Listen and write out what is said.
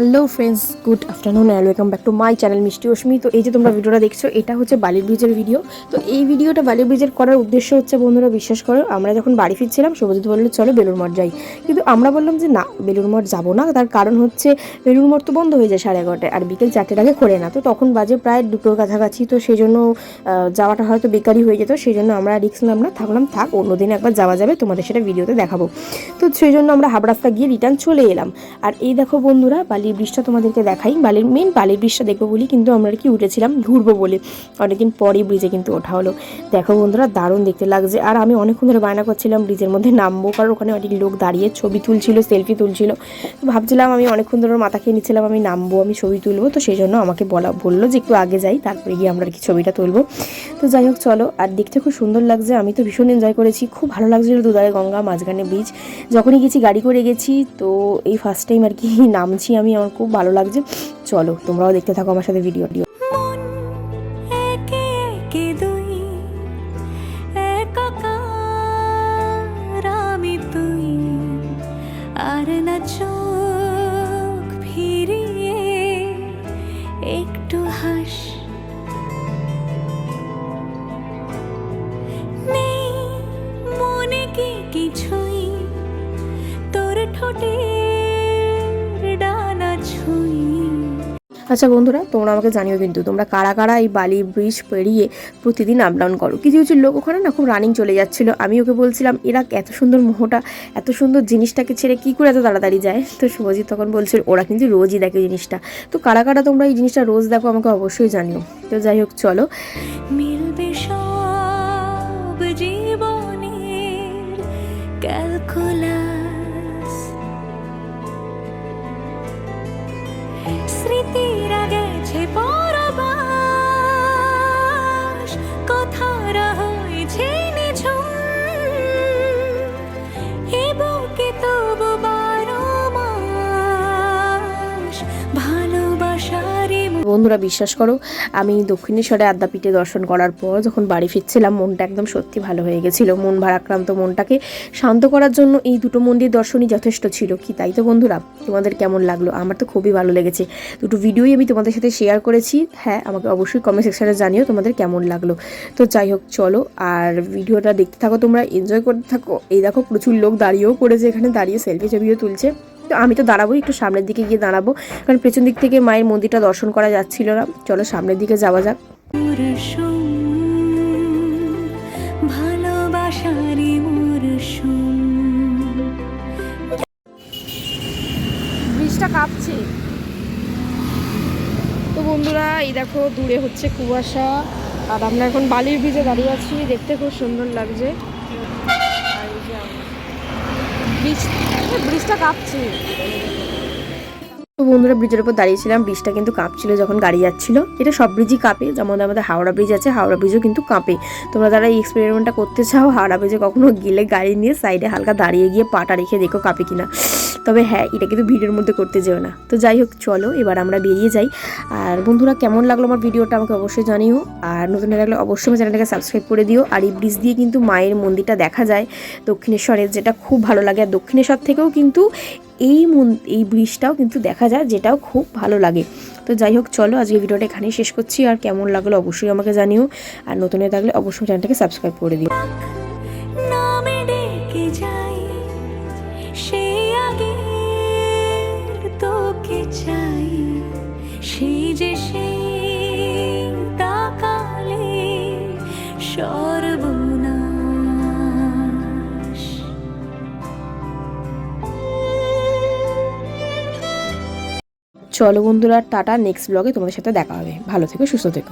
Hello friends good afternoon and welcome back to my channel Mishti Ashmi তো এই যে তোমরা ভিডিওটা দেখছ, এটা হচ্ছে বালির ব্রিজের ভিডিও তো এই ভিডিওটা বালির ব্রিজের করার উদ্দেশ্য হচ্ছে, বন্ধুরা বিশ্বাস করো, আমরা যখন বাড়ি ফিরছিলাম শুভজিৎ বলল, চলো বেলুর মঠ যাই। কিন্তু আমরা বললাম যে, না বেলুর মঠ যাব না। তার কারণ হচ্ছে বেলুর মঠ তো বন্ধ হয়ে যায় সাড়ে এগারোটায় আর বিকেল চারটের আগে খোলে না। তো তখন বাজে প্রায় দুটোর কাছাকাছি, তো সেই জন্য যাওয়াটা হয়তো বেকারই হয়ে যেত সেই জন্য আমরা রিক্স নিলাম না। থাকলাম, থাক অন্যদিন একবার যাওয়া যাবে, তোমাদের সেটা ভিডিওতে দেখাবো। তো সেই জন্য আমরা হাবড়াস্তা গিয়ে রিটার্ন চলে এলাম। আর এই দেখো বন্ধুরা বালির ব্রিজটা তোমাদেরকে দেখাই। বালির মেন বালির ব্রিজটা দেখব বলি, কিন্তু আমরা কি উঠেছিলাম? ঘুরবো বলে। অনেকদিন পরই ব্রিজে কিন্তু ওঠা হলো। দেখো বন্ধুরা, দারুণ দেখতে লাগছে। আর আমি অনেকক্ষণ ধরে বায়না করছিলাম ব্রিজের মধ্যে নামবো, কারণ ওখানে অনেক লোক দাঁড়িয়ে ছবি তুলছিল সেলফি তুলছিল। তো ভাবছিলাম আমি অনেকক্ষণ ধরে মাথা খেয়ে নিচ্ছিলাম, আমি নামবো, আমি ছবি তুলবো। তো সেই জন্য আমাকে বলা, বলল যে একটু আগে যাই, তারপরে গিয়ে আমরা কি ছবিটা তুলবো। তো যাই হোক, চলো। আর দেখতে খুব সুন্দর লাগছে, আমি তো ভীষণ এনজয় করেছি। খুব ভালো লাগছিল দুধারে গঙ্গা, মাঝখানে ব্রিজ যখনই গেছি, গাড়ি করে গেছি, তো এই ফার্স্ট টাইম আর কি নামছি আমি আমার খুব ভালো লাগছে। চলো, তোমরাও দেখতে থাকো আমার সাথে ভিডিও আর একটু মনে কি কিছুই আচ্ছা বন্ধুরা, তোমরা আমাকে জানিও কিন্তু, তোমরা কারা কারা এই বালি ব্রিজ পেরিয়ে প্রতিদিন আপ ডাউন করো? কিছু কিছু লোক ওখানে না খুব রানিং চলে যাচ্ছিল। আমি ওকে বলছিলাম, এরা এত সুন্দর মোহটা, এত সুন্দর জিনিসটাকে ছেড়ে কী করে এত তাড়াতাড়ি যায়? তো শুভজিৎ তখন বলছিল, ওরা কিন্তু রোজই দেখে জিনিসটা। তো কারা কারা তোমরা এই জিনিসটা রোজ দেখো আমাকে অবশ্যই জানিও। তো যাই হোক, চলো। মিলবে সব জীবনের বন্ধুরা বিশ্বাস করো, আমি দক্ষিণেশ্বরে আদ্যাপীঠে দর্শন করার পর যখন বাড়ি ফিরছিলাম, মনটা একদম সত্যি ভালো হয়ে গেছিল। মন ভারাক্রান্ত মনটাকে শান্ত করার জন্য এই দুটো মন্দির দর্শনই যথেষ্ট ছিল। কি তাই তো বন্ধুরা? তোমাদের কেমন লাগল? আমার তো খুবই ভালো লেগেছে। দুটো ভিডিওই আমি তোমাদের সাথে শেয়ার করেছি। হ্যাঁ আমাকে অবশ্যই কমেন্ট সেকশানে জানিও তোমাদের কেমন লাগল। তো যাই হোক, চলো, আর ভিডিওটা দেখতে থাকো তোমরা এনজয় করতে থাকো। এই দেখো প্রচুর লোক দাঁড়িয়েও পড়েছে এখানে, দাঁড়িয়ে সেলফি ছবিও তুলছে। আমি তো দাঁড়াবো একটু সামনের দিকে গিয়ে দাঁড়াবো। কারণ পেছন দিক থেকে মায়ের মন্দিরটা দর্শন করা যাচ্ছিল না। চলো সামনের দিকে যাওয়া যাক। মরশুম ব্রিজটা কাঁপছে। তো বন্ধুরা এই দেখো দূরে হচ্ছে কুয়াশা। আর আমরা এখন বালির ব্রিজে দাঁড়িয়ে আছি দেখতে খুব সুন্দর লাগছে। ব্রিজ ব্রিজটা কাঁপছে। বন্ধুরা, ব্রিজের উপর দাঁড়িয়েছিলাম। ব্রিজটা কিন্তু কাঁপছিল যখন গাড়ি যাচ্ছিল। এটা সব ব্রিজই কাঁপে। যেমন আমাদের হাওড়া ব্রিজ আছে, হাওড়া ব্রিজও কিন্তু কাঁপে। তোমরা যারা এই এক্সপেরিমেন্টটা করতে চাও, হাওড়া ব্রিজে কখনো গেলে গাড়ি নিয়ে সাইডে হালকা দাঁড়িয়ে গিয়ে পাটা রেখে দেখো কাঁপে কিনা। তবে হ্যাঁ এটা কিন্তু ভিডিওর মধ্যে করতে যেও না। তো যাই হোক, চলো, এবার আমরা বেরিয়ে যাই। আর বন্ধুরা, কেমন লাগল আমার ভিডিওটা আমাকে অবশ্যই জানিও। আর নতুন লাগলে অবশ্যই আমার চ্যানেলটাকে সাবস্ক্রাইব করে দিও। আর এই ব্রিজ দিয়ে কিন্তু মায়ের মন্দিরটা দেখা যায় দক্ষিণেশ্বরের, যেটা খুব ভালো লাগে। আর দক্ষিণেশ্বর থেকেও কিন্তু এই মন, এই ব্রিজটাও কিন্তু দেখা যায়, যেটাও খুব ভালো লাগে। তো যাই হোক, চলো আজকে ভিডিওটা এখানেই শেষ করছি। আর কেমন লাগল অবশ্যই আমাকে জানিও। আর নতুন হয়ে থাকলে অবশ্যই চ্যানেলটাকে সাবস্ক্রাইব করে দিও। চলো বন্ধুরা টাটা নেক্সট ব্লগে তোমাদের সাথে দেখা হবে। ভালো থেকো সুস্থ থেকো।